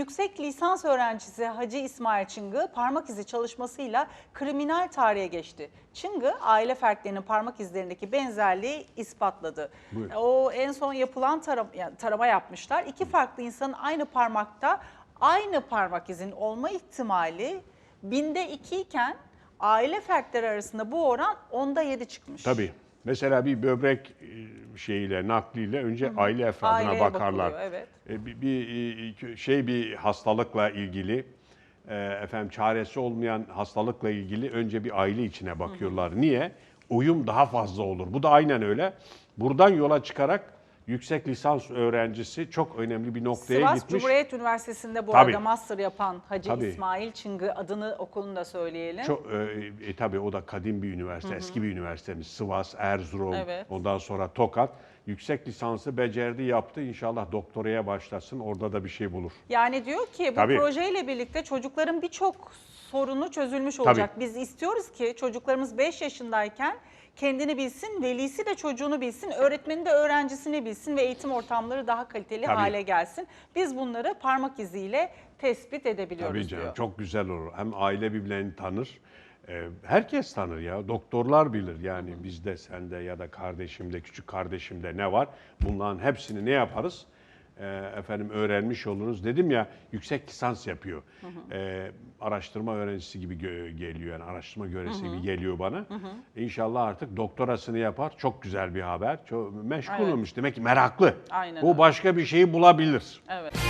yüksek lisans öğrencisi Hacı İsmail Çıngı parmak izi çalışmasıyla kriminal tarihe geçti. Çıngı aile fertlerinin parmak izlerindeki benzerliği ispatladı. Buyur. O en son yapılan taram, yani tarama yapmışlar. İki farklı insanın aynı parmakta aynı parmak izin olma ihtimali binde iki iken aile fertleri arasında bu oran onda yedi çıkmış. Tabii. Mesela bir böbrek e, şeyiyle, nakliyle önce aile efradına Aileye bakarlar. bakılıyor, evet. E, Bir, bir, e, şey bir hastalıkla ilgili, e, efendim çaresi olmayan hastalıkla ilgili önce bir aile içine bakıyorlar. Niye? Uyum daha fazla olur. Bu da aynen öyle. Buradan yola çıkarak yüksek lisans öğrencisi çok önemli bir noktaya Sivas gitmiş. Cumhuriyet Üniversitesi'nde bu Tabii. arada master yapan Hacı Tabii. İsmail Çıngı adını okulunu da söyleyelim. Çok, e, e, tabii o da kadim bir üniversite, eski bir üniversitemiz. Sivas, Erzurum, Evet. ondan sonra Tokat. Yüksek lisansı becerdi, yaptı. İnşallah doktoraya başlasın, orada da bir şey bulur. Yani diyor ki bu Tabii. projeyle birlikte çocukların birçok sorunu çözülmüş olacak. Biz istiyoruz ki çocuklarımız 5 yaşındayken kendini bilsin, velisi de çocuğunu bilsin, öğretmeni de öğrencisini bilsin ve eğitim ortamları daha kaliteli Tabii. hale gelsin. Biz bunları parmak iziyle tespit edebiliyoruz Tabii canım, diyor. çok güzel olur. Hem aile birbirlerini tanır. e, Herkes tanır ya. Doktorlar bilir. Yani bizde, sende ya da kardeşimde, küçük kardeşimde ne var? Bunların hepsini ne yaparız? E, efendim öğrenmiş oluruz. Dedim ya yüksek lisans yapıyor. E, araştırma öğrencisi gibi geliyor. Yani araştırma görevlisi gibi geliyor bana. İnşallah artık doktorasını yapar. Çok güzel bir haber. Çok meşgul Evet. olmuş. Demek ki meraklı. Aynen Bu öyle. başka bir şeyi bulabilir. Evet.